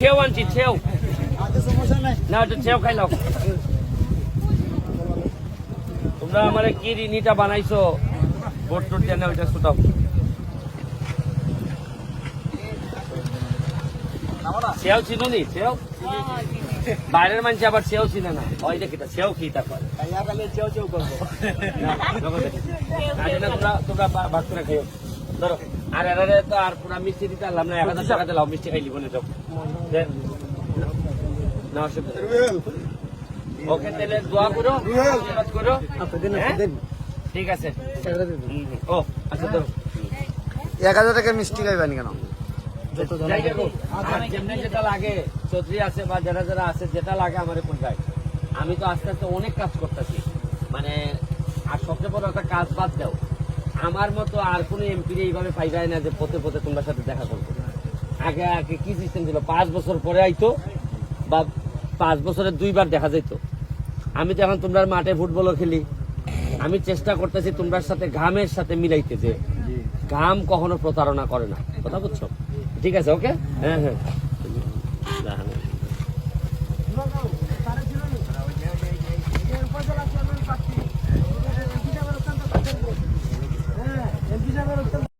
ছেও আনছি ছেও আচ্ছা না ওটা ছেও খাইলাও তোমরা আমার কি রিনিটা বানাইছো বোট টোট দেন ওইটা শুটাও সেও ছিল নি সেও বাইরের মানুষ আবার সেও ছিল না ওই দেখি সেও কি তা করে না, না, তোমরা তোমরা ভাগ করে খাইও ধরো। আর এরারে তো আর পুরা মিষ্টি দিতে পারলাম না এক হাজার টাকা দিলাম মিষ্টি খাইলি বলে যাও। দে। না অসুবিধা ওকে তাহলে দোয়া করো আশীর্বাদ করো। হ্যাঁ? ঠিক আছে। ও আচ্ছা ধরো। এক হাজার টাকা মিষ্টি খাইবেন কেন? যেটা লাগে চৌধুরী আছে বা যারা যারা আছে যেটা লাগে আমার কোনটাই আমি তো আস্তে আস্তে অনেক কাজ করতেছি। মানে আর সবচেয়ে বড় একটা কাজ বাদ দাও। আমার মতো আর কোনো এমপি এইভাবে পাইবাই না যে পথে পথে তোমার সাথে দেখা করব। আগে আগে কি সিস্টেম ছিল? পাঁচ বছর পরে আইতো বা পাঁচ বছরে দুইবার দেখা যাইতো। আমি তো এখন তোমরা মাঠে ফুটবলও খেলি। আমি চেষ্টা করতেছি তোমরার সাথে ঘামের সাথে মিলাইতে যে ঘাম কখনো প্রতারণা করে না। কথা বুঝছ? ঠিক আছে, ওকে? হ্যাঁ হ্যাঁ। Jangan.